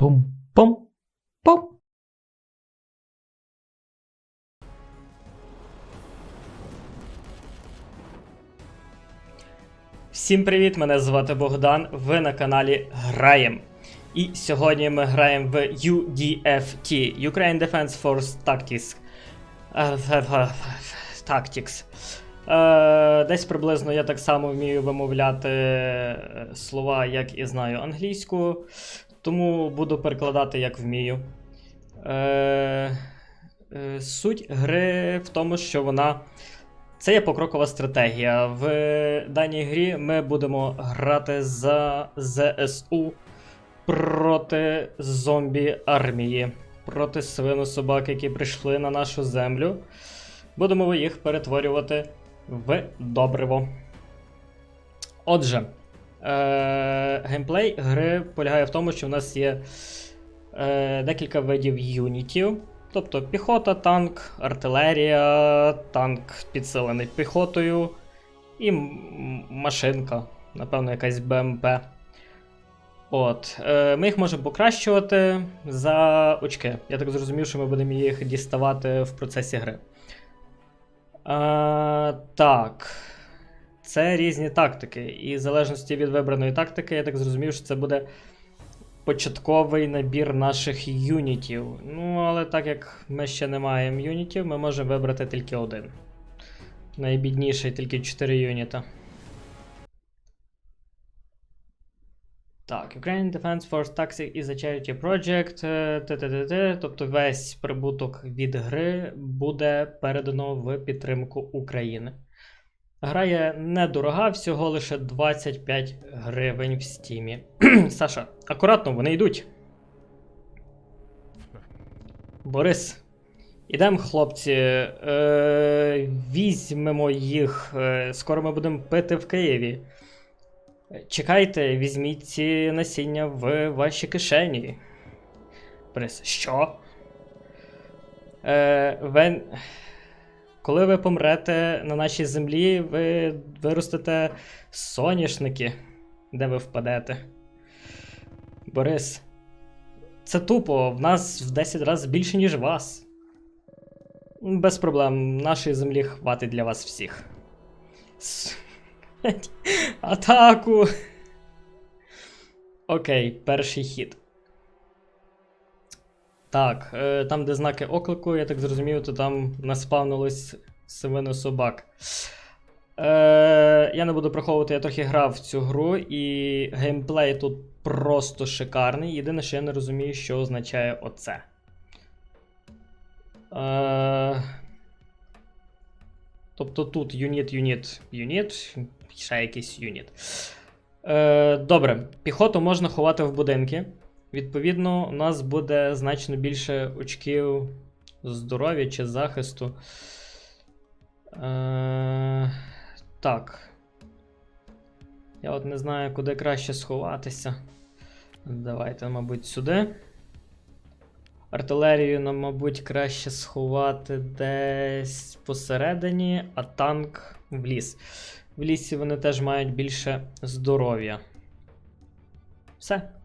Пум-пум-пум. Всім привіт! Мене звати Богдан. Ви на каналі Граєм. І сьогодні ми граємо в UDFT Ukraine Defense Force Tactics. Е, Tactics. Е, Десь приблизно я так само вмію вимовляти е, слова, як і знаю англійську, тому буду перекладати як вмію. Е, е, Суть гри в тому, що вона. Це є покрокова стратегія. В даній грі ми будемо грати за ЗСУ проти зомбі армії, проти свинособак, які прийшли на нашу землю. Будемо їх перетворювати в добриво. Отже, е- геймплей гри полягає в тому, що в нас є е- декілька видів юнітів. Тобто піхота, танк, артилерія, танк підсилений піхотою і машинка, напевно, якась БМП. От. Е, ми їх можемо покращувати за очки. Я так зрозумів, що ми будемо їх діставати в процесі гри. Е, так. Це різні тактики. І в залежності від вибраної тактики, я так зрозумів, що це буде початковий набір наших юнітів. Ну, але так як ми ще не маємо юнітів, ми можемо вибрати тільки один. Найбідніший тільки 4 юніта. Так, Ukraine Defense Force Tactics is a charity project. е, т-т-т-т. Тобто весь прибуток від гри буде передано в підтримку України. Гра є недорога, всього лише 25 гривень в стімі. Саша, акуратно, вони йдуть. Борис. Ідемо, хлопці. Е, візьмемо їх. Е, скоро ми будемо пити в Києві. Чекайте, візьміть ці насіння в ваші кишені. Борис, що? Е, ви... Коли ви помрете на нашій землі, ви виростете соняшники, де ви впадете. Борис. Це тупо, в нас в 10 разів більше, ніж вас. Без проблем, нашої землі хватить для вас всіх. Атаку! Окей, перший хід. Так, е, там, де знаки оклику, я так зрозумів, то там наспавнилось свино собак. Е, я не буду приховувати, я трохи грав в цю гру, і геймплей тут просто шикарний. Єдине, що я не розумію, що означає оце. Е, тобто тут юніт, юніт, юніт, ще якийсь юніт. Е, добре, піхоту можна ховати в будинки. Відповідно, у нас буде значно більше очків здоров'я чи захисту. Е, так. Я от не знаю, куди краще сховатися. Давайте, мабуть, сюди. Артилерію нам, мабуть, краще сховати десь посередині, а танк в ліс. В лісі вони теж мають більше здоров'я. Все.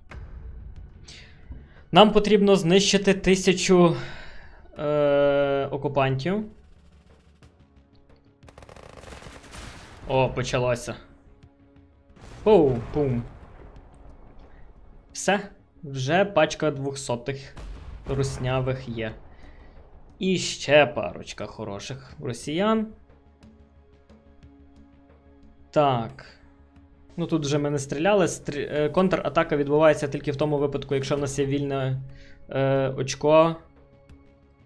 Нам потрібно знищити тисячу е, окупантів. О, почалося. Оу, пум. Все. Вже пачка двохсотих руснявих є. І ще парочка хороших росіян. Так. Ну тут вже ми не стріляли. Стрі... е, Контратака відбувається тільки в тому випадку, якщо в нас є вільне е, очко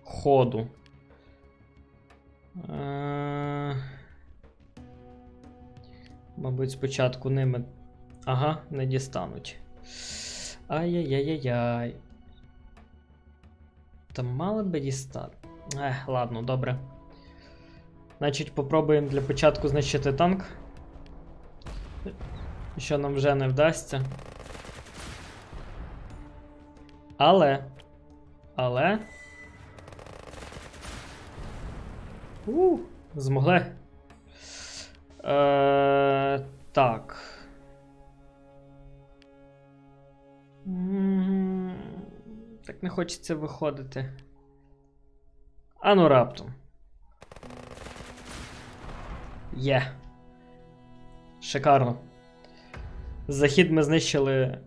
ходу. Е... Мабуть, спочатку ними. Ага, не дістануть. Ай-яй-яй-яй. Та мали би дістати. Ех, ладно, добре. Значить, попробуємо для початку знищити танк. Що нам вже не вдасться. Але. Але. У, змогли. Е, так. Так не хочеться виходити. Ану раптом. Є. Шикарно. Захід ми знищили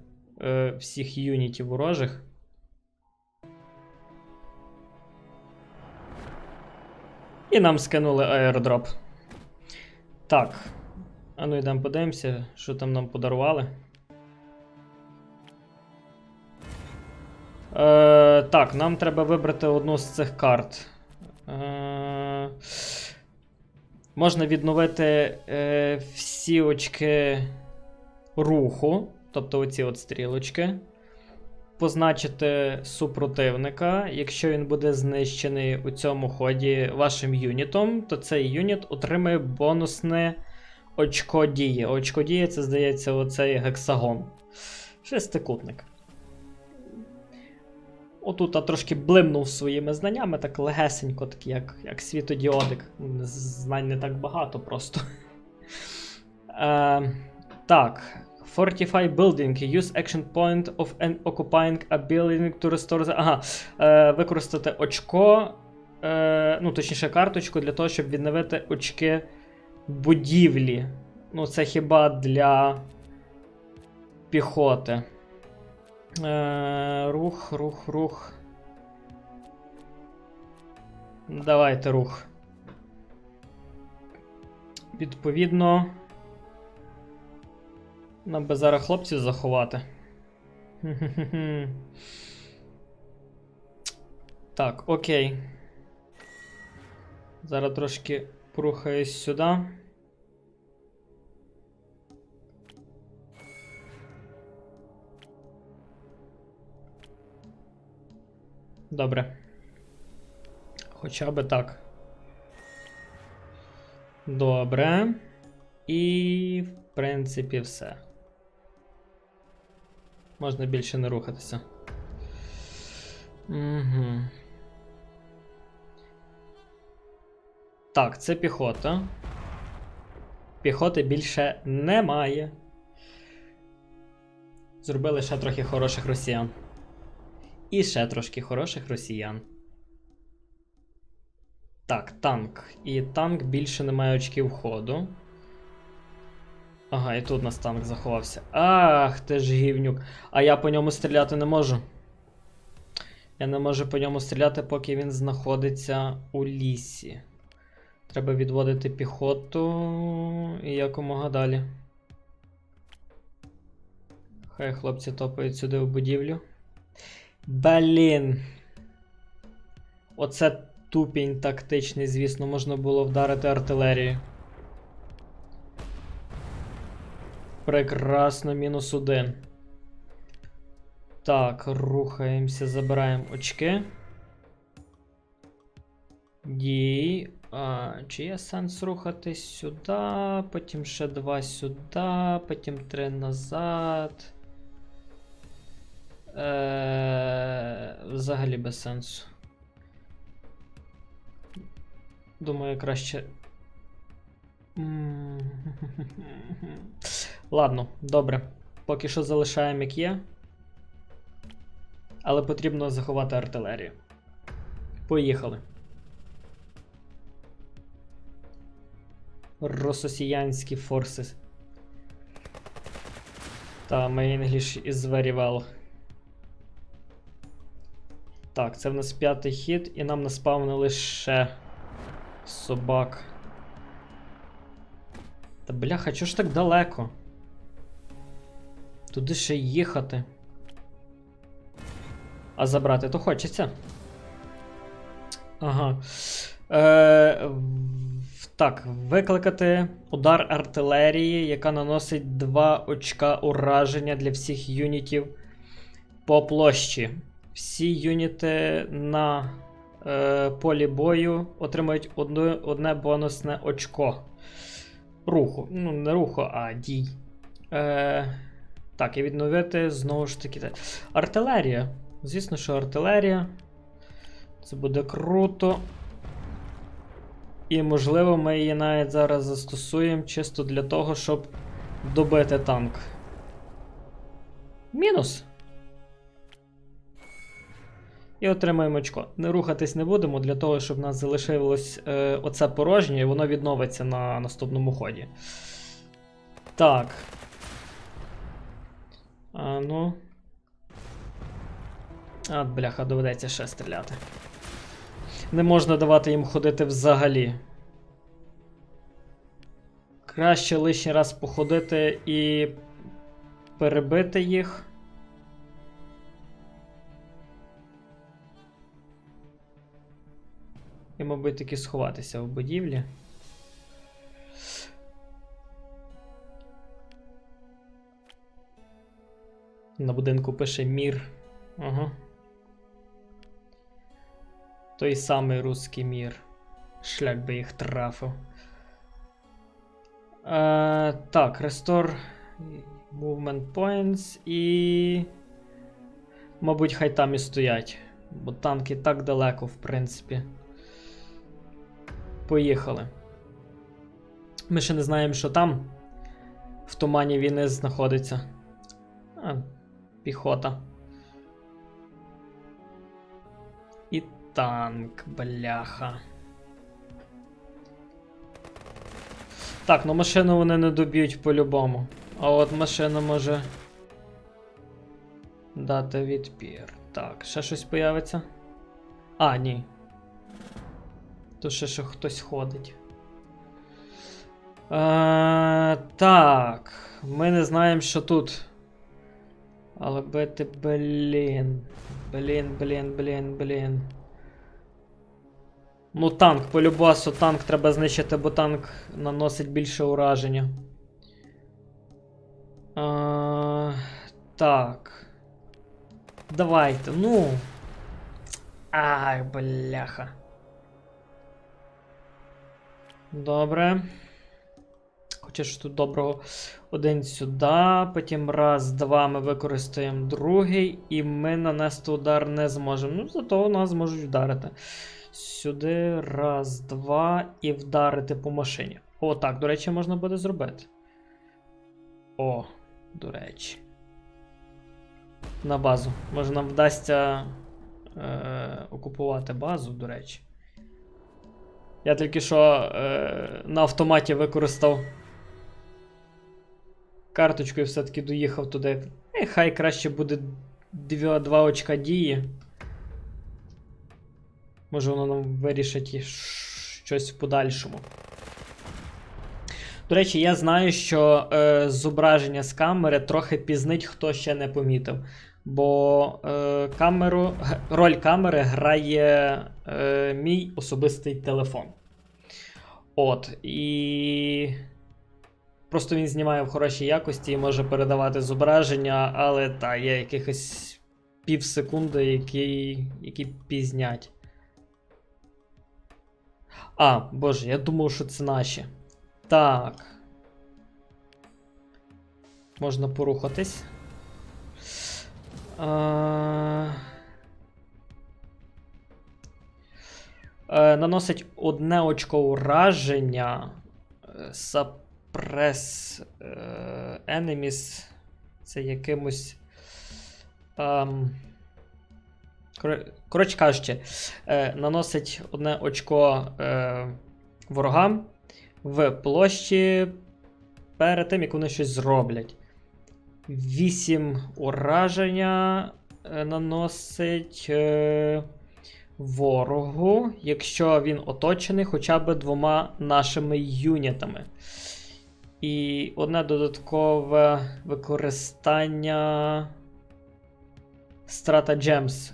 е, всіх юнітів ворожих. І нам скинули аеродроп. Так. А ну йдемо подивимося, що там нам подарували. Е, так, нам треба вибрати одну з цих карт. Е, можна відновити е, всі очки руху, тобто оці от стрілочки. Позначити супротивника. Якщо він буде знищений у цьому ході вашим юнітом, то цей юніт отримає бонусне очко дії. Очко дії це, здається, оцей гексагон. Шестикутник. Отут я трошки блимнув своїми знаннями, так легесенько, так як, як світодіодик. Знань не так багато просто. Е, так. Fortify building. Use action point of an occupying a building to restore the... Ага. Е, використати очко. Е, ну, точніше, карточку для того, щоб відновити очки будівлі. Ну, це хіба для піхоти. Е, рух, рух, рух. Давайте рух. Відповідно. Нам би зараз хлопців заховати. Так, окей. Зараз трошки порухаюсь сюди. Добре. Хоча би так. Добре. І, в принципі, все. Можна більше не рухатися. Угу. Так, це піхота. Піхоти більше немає. Зробили ще трохи хороших росіян. І ще трошки хороших росіян. Так, танк. І танк більше не має очків ходу. Ага, і тут у нас танк заховався. Ах, ти ж гівнюк. А я по ньому стріляти не можу. Я не можу по ньому стріляти, поки він знаходиться у лісі. Треба відводити піхоту і якомога далі. Хай хлопці топають сюди в будівлю. Блін. Оце тупінь тактичний, звісно, можна було вдарити артилерію. Прекрасно, мінус один. Так, рухаємося, забираємо очки. Дій. А, Чи є сенс рухатись сюди, потім ще два сюди, потім три назад. Е, Взагалі без сенсу. Думаю, краще. Ладно, добре. Поки що залишаємо як є. Але потрібно заховати артилерію. Поїхали. Рососіянські форси. Та, my English is very well. Так, це в нас п'ятий хід, і нам наспавнили ще собак. Та бляха, чого ж так далеко? Туди ще їхати. А забрати то хочеться. Ага. Е, так, викликати удар артилерії, яка наносить 2 очка ураження для всіх юнітів по площі. Всі юніти на е, полі бою отримають одну, одне бонусне очко. Руху. Ну, не руху, а дій. Е, так, і відновити знову ж таки. Артилерія. Звісно, що артилерія. Це буде круто. І, можливо, ми її навіть зараз застосуємо чисто для того, щоб добити танк. Мінус. І отримаємо очко. Не рухатись не будемо для того, щоб в нас залишилось е, оце порожнє, і воно відновиться на наступному ході. Так. А ну. А, бляха, доведеться ще стріляти. Не можна давати їм ходити взагалі. Краще лишній раз походити і перебити їх. І, мабуть, таки сховатися в будівлі. На будинку пише мір. Ага. Той самий русський мір. Шлях би їх трафив. Е, так, Restore Movement Points і. Мабуть, хай там і стоять. Бо танки так далеко, в принципі. Поїхали. Ми ще не знаємо, що там. В тумані війни знаходиться. А, піхота. І танк, бляха. Так, ну машину вони не доб'ють по-любому. А от машина може. Дати відпір. Так, ще щось появиться? А, ні. Тут ще, ще хтось ходить. Е, так. Ми не знаємо, що тут. Але бити, блін. Блін, блін, блін, блін. Ну, танк, по любасу, танк треба знищити, бо танк наносить більше ураження. А, так. Давайте, ну. Ай, бляха. Добре. Хоча тут доброго. Один сюди. Потім раз, два. Ми використаємо другий. І ми нанести удар не зможемо. Ну, зато нас зможуть вдарити. Сюди. Раз, два. І вдарити по машині. О, так, до речі, можна буде зробити. О, до речі. На базу. Може нам вдасться е, окупувати базу, до речі. Я тільки що е, на автоматі використав карточку і все-таки доїхав туди. Е, хай краще буде 2, 2 очка дії. Може воно нам вирішить щось в подальшому. До речі, я знаю, що е, зображення з камери трохи пізнить, хто ще не помітив. Бо е, камеру, роль камери грає е, мій особистий телефон. От. І. Просто він знімає в хорошій якості і може передавати зображення, але та, є якихось пів секунди, які, які пізнять. А, боже, я думав, що це наші. Так. Можна порухатись. А... Е, наносить одне очко ураження. Е, Suppress е, enemies. Це якимось. Коротше кажучи, е, наносить одне очко е, ворогам в площі перед тим, як вони щось зроблять. 8 ураження наносить ворогу, якщо він оточений хоча б двома нашими юнітами. І одне додаткове використання.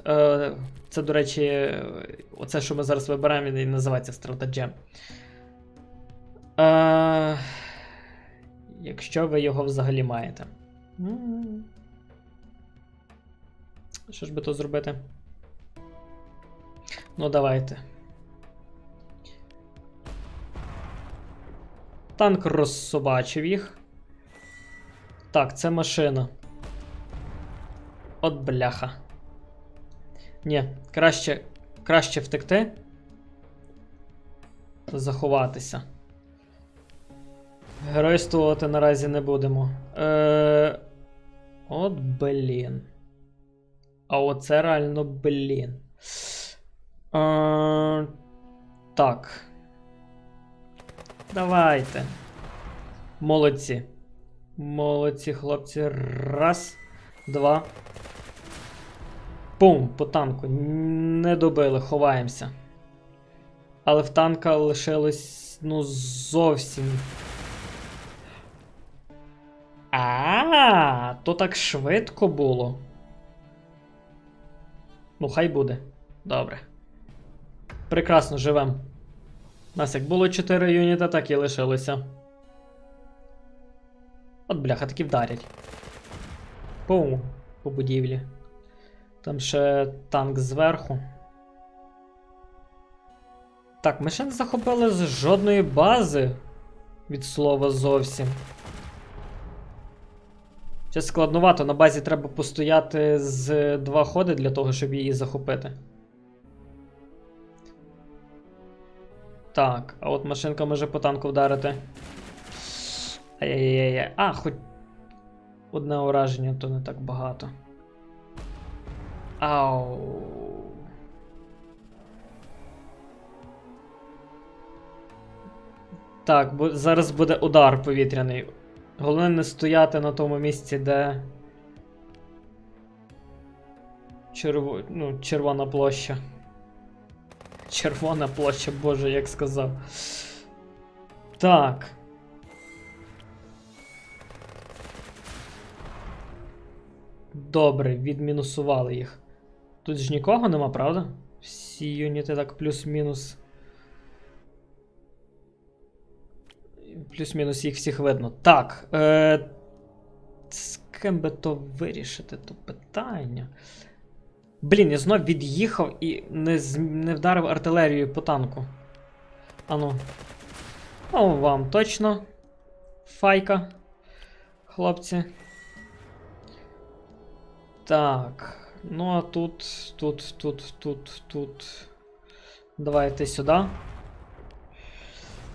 Е, Це, до речі, оце, що ми зараз вибираємо, і називається. Е, Якщо ви його взагалі маєте. Що ж би то зробити? Ну, давайте. Танк розсобачив їх. Так, це машина. От бляха. Ні, краще, краще втекти. Заховатися. Геройствувати наразі не будемо. Е... От блін. А оце реально блін. Е, так. Давайте. Молодці. Молодці, хлопці. Раз, два. Пум, по танку. Не добили, ховаємося. Але в танка лишилось, ну, зовсім. А, то так швидко було. Ну, хай буде. Добре. Прекрасно живем. Нас як було 4 юніта, так і лишилося. От бляха, таки вдарять. Пум, по будівлі. Там ще танк зверху. Так, ми ще не захопили з жодної бази. Від слова зовсім. Це складновато, на базі треба постояти з два ходи для того, щоб її захопити. Так, а от машинка може по танку вдарити. Ай-яй-яй. А, хоч одне ураження, то не так багато. Ау. Так, бо зараз буде удар повітряний. Головне не стояти на тому місці, де. Черво... Ну, червона площа. Червона площа, боже, як сказав. Так. Добре, відмінусували їх. Тут ж нікого нема, правда? Всі юніти так плюс-мінус. Плюс-мінус їх всіх видно. Так. Е... З ким би то вирішити, то питання. Блін, я знов від'їхав і не, з... не вдарив артилерією по танку. Ану. О, вам точно. Файка. Хлопці. Так. Ну а тут, тут, тут, тут, тут. Давайте сюди.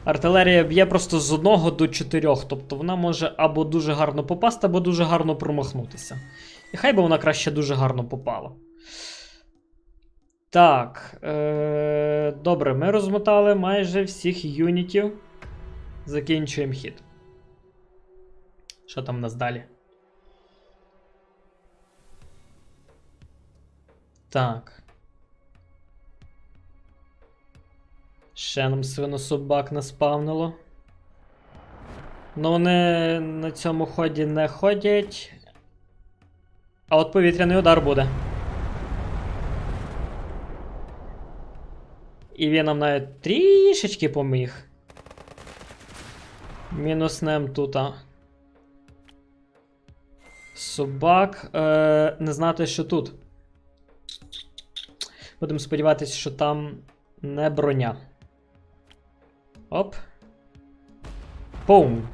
Артилерія б'є просто з одного до чотирьох, тобто вона може або дуже гарно попасти, або дуже гарно промахнутися. І хай би вона краще дуже гарно попала. Так. Е- Добре, ми розмотали майже всіх юнітів. Закінчуємо хід. Що там в нас далі? Так. Ще нам свинособак наспавнило. Ну, вони на цьому ході не ходять. А от повітряний удар буде. І він нам навіть трішечки поміг. Мінуснем тут. Собак. Е, не знати, що тут. Будемо сподіватися, що там не броня. Оп. Пум.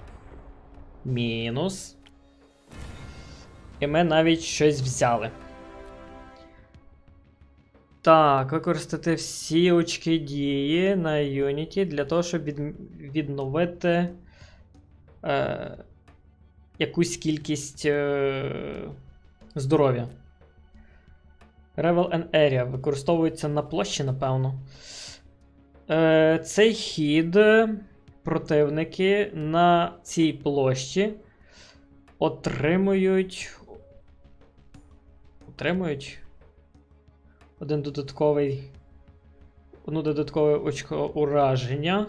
Мінус. І ми навіть щось взяли. Так, використати всі очки дії на Unity для того, щоб від... відновити е... якусь кількість е... здоров'я. Revel and Area використовується на площі, напевно. Е, Цей хід противники на цій площі отримують. Отримують один додатковий. Одну додаткове очко ураження.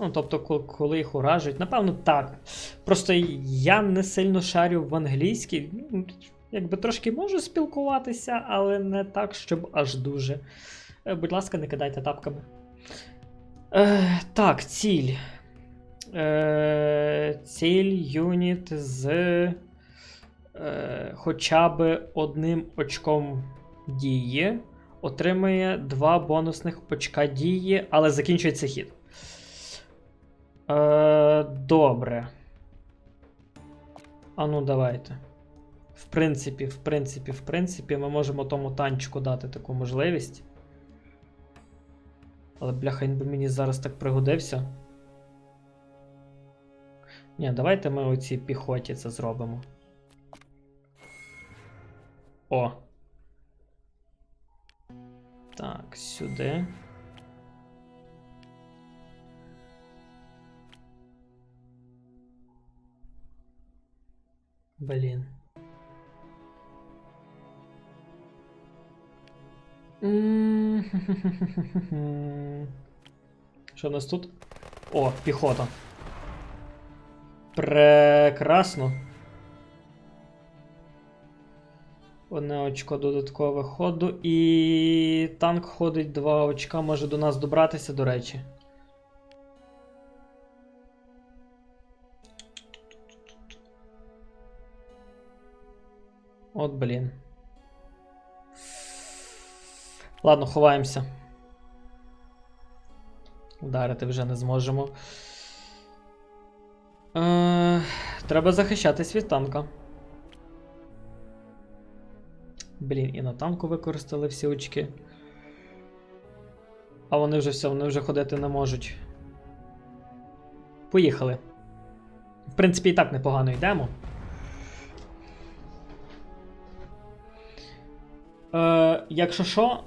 Ну, тобто, коли їх уражують, напевно, так. Просто я не сильно шарю в англійській. Ну, Якби трошки можу спілкуватися, але не так, щоб аж дуже. Е, Будь ласка, не кидайте тапками. Е, Так, ціль. Е, Ціль юніт з е, хоча б одним очком дії. Отримує два бонусних очка дії, але закінчується хід. Е, Добре. А ну, давайте. В принципі, в принципі, в принципі, ми можемо тому танчику дати таку можливість. Але, бляха, він би мені зараз так пригодився. Ні, давайте ми оцій піхоті це зробимо. О. Так, сюди. Блін. Що в нас тут? О, піхота. Прекрасно. Одне очко додаткове ходу. І танк ходить два очка, може до нас добратися, до речі. От, блін. Ладно, ховаємося. Ударити вже не зможемо. Е, треба захищатись від танка. Блін, і на танку використали всі очки. А вони вже все, вони вже ходити не можуть. Поїхали. В принципі, і так непогано йдемо. Е, якщо що,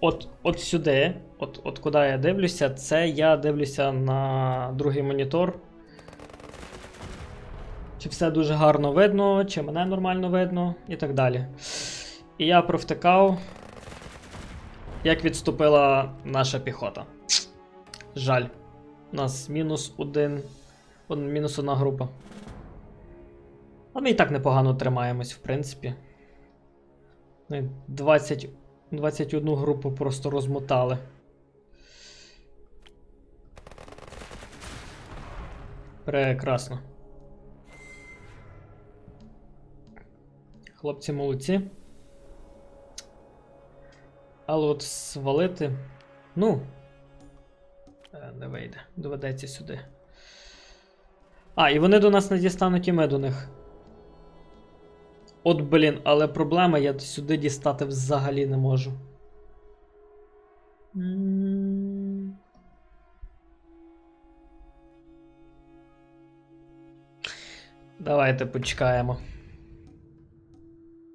от, от сюди, от, от куди я дивлюся, це я дивлюся на другий монітор. Чи все дуже гарно видно, чи мене нормально видно, і так далі. І я провтикав, як відступила наша піхота. Жаль. У нас мінус один. Мінус одна група. А ми і так непогано тримаємось, в принципі. 20, 21 групу просто розмотали. Прекрасно. Хлопці молодці. Але от свалити. Ну. е, Не вийде. Доведеться сюди. А, і вони до нас не дістануть, і ми до них. От, блін, але проблема, я сюди дістати взагалі не можу. Давайте почекаємо.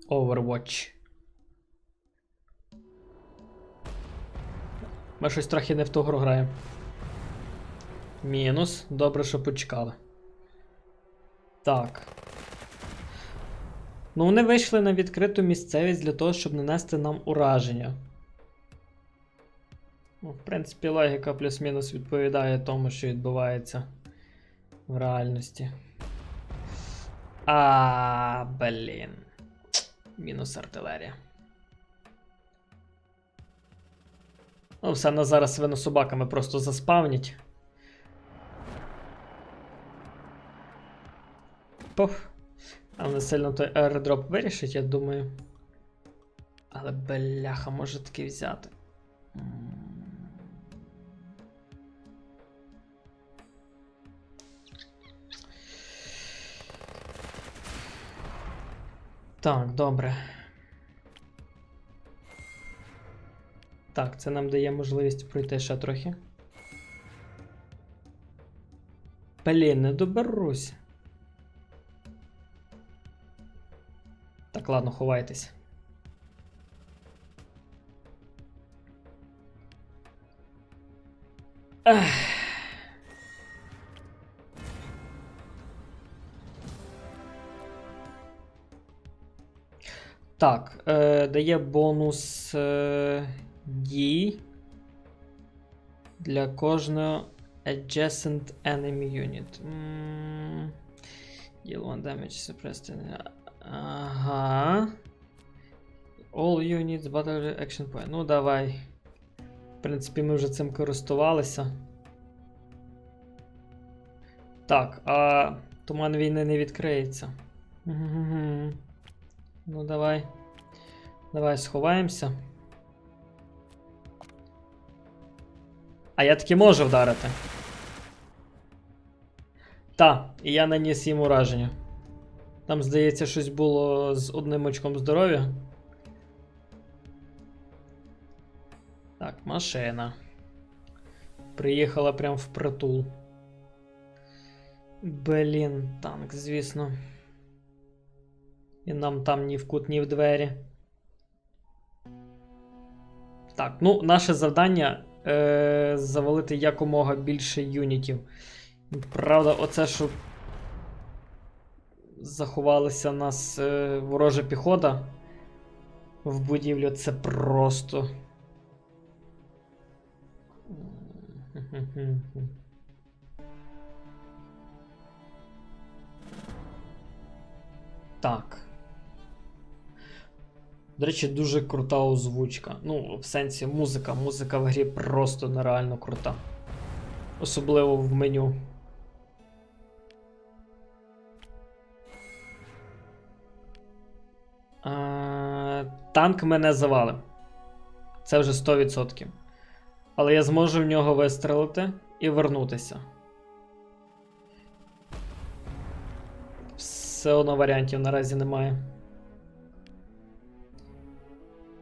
Overwatch. Ми щось трохи не в ту гру граємо. Мінус. Добре, що почекали. Так. Ну, вони вийшли на відкриту місцевість для того, щоб нанести нам ураження. Ну, в принципі, логіка плюс-мінус відповідає тому, що відбувається в реальності. А, блін. Мінус артилерія. Ну, все на зараз свинособаками просто заспавнять. Пух. А не сильно той аеродроп вирішить, я думаю. Але бляха, може таки взяти. Так, добре. Так, це нам дає можливість пройти ще трохи. Блін, не доберусь. Так, ладно, ховайтесь. Ех. Так, е, дає бонус е, дій для кожного adjacent enemy unit. М, Deal one damage suppressed. Ага. All units battle action point. Ну, давай. В принципі, ми вже цим користувалися. Так, а туман війни не відкриється. Ну, давай. Давай сховаємося. А я таки можу вдарити. Та, і я наніс їм ураження. Там, здається, щось було з одним очком здоров'я. Так, машина. Приїхала прям в притул. Блін, танк, звісно. І нам там ні в кут, ні в двері. Так. Ну, наше завдання е, завалити якомога більше юнітів. Правда, оце, що заховалася нас е, ворожа піхота в будівлю, це просто. Так. До речі, дуже крута озвучка. Ну, в сенсі музика. Музика в грі просто нереально крута. Особливо в меню. А, танк мене завалив. Це вже 100%. Але я зможу в нього вистрелити і вернутися. Все одно варіантів наразі немає.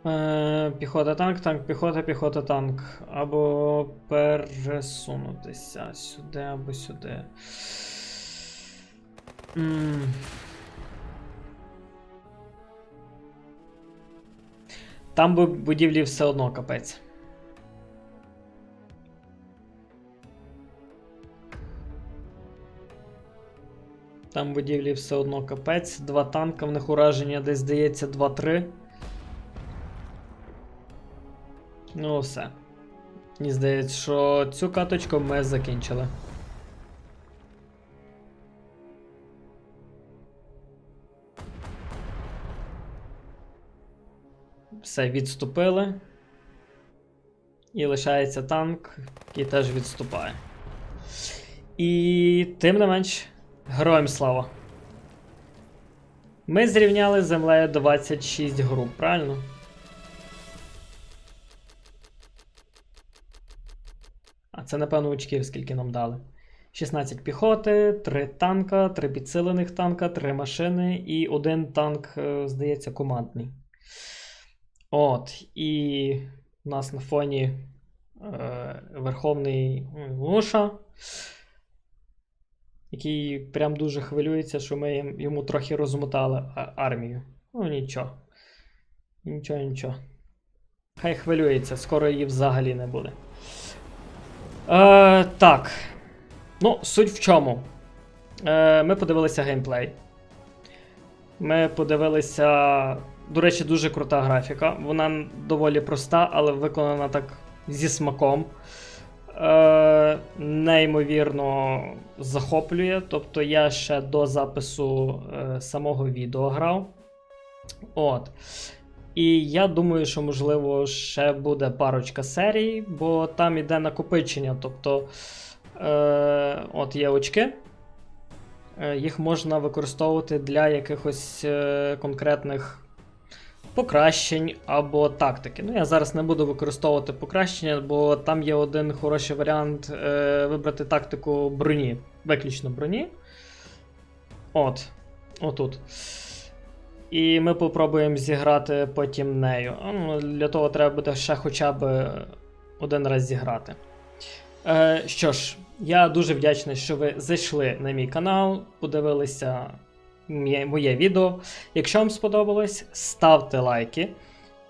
Е, піхота танк, танк, піхота, піхота, танк. Або пересунутися сюди або сюди. М. Там бу- будівлі все одно капець. Там будівлі все одно капець. Два танка, в них ураження десь здається 2-3. Ну, все. Мені здається, що цю каточку ми закінчили. Все, відступили. І лишається танк, який теж відступає. І тим не менш, героям слава. Ми зрівняли землею 26 груп, правильно? Це, напевно, очків, скільки нам дали. 16 піхоти, 3 танка, 3 підсилених танка, 3 машини і один танк, е, здається, командний. От. І у нас на фоні е, Верховний Луша, який прям дуже хвилюється, що ми йому трохи розмотали армію. Ну, нічого. Нічого, нічого. Хай хвилюється, скоро її взагалі не буде. Е, так. Ну, суть в чому. Е, ми подивилися геймплей. Ми подивилися. До речі, дуже крута графіка. Вона доволі проста, але виконана так зі смаком. Е, неймовірно захоплює. Тобто я ще до запису е, самого відео грав. От. І я думаю, що можливо ще буде парочка серій, бо там іде накопичення. Тобто, е, от є очки, е, їх можна використовувати для якихось е, конкретних покращень або тактики. Ну, я зараз не буду використовувати покращення, бо там є один хороший варіант е, вибрати тактику броні, виключно броні. От, отут. І ми попробуємо зіграти потім нею. Ну, для того треба буде ще хоча б один раз зіграти. Е, що ж, я дуже вдячний, що ви зайшли на мій канал, подивилися моє, моє відео. Якщо вам сподобалось, ставте лайки.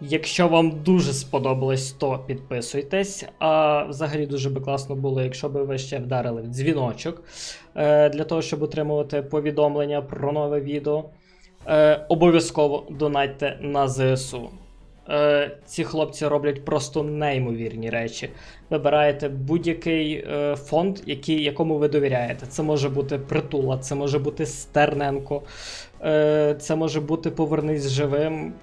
Якщо вам дуже сподобалось, то підписуйтесь. А взагалі дуже би класно було, якщо б ви ще вдарили в дзвіночок е, для того, щоб отримувати повідомлення про нове відео. Е, обов'язково донатьте на ЗСУ. Е, ці хлопці роблять просто неймовірні речі. Вибираєте будь-який е, фонд, який, якому ви довіряєте. Це може бути Притула, це може бути Стерненко, е, це може бути Повернись живим.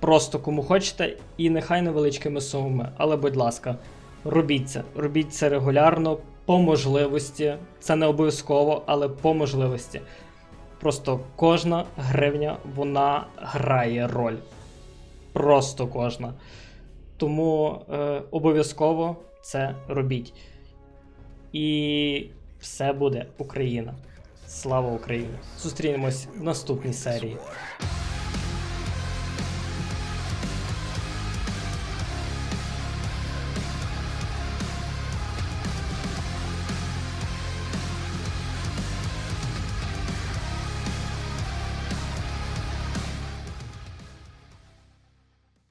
Просто кому хочете, і нехай невеличкими сумами. Але, будь ласка, робіть це. Робіть це регулярно, по можливості. Це не обов'язково, але по можливості. Просто кожна гривня вона грає роль. Просто кожна. Тому е, обов'язково це робіть. І все буде Україна. Слава Україні! Зустрінемось в наступній серії.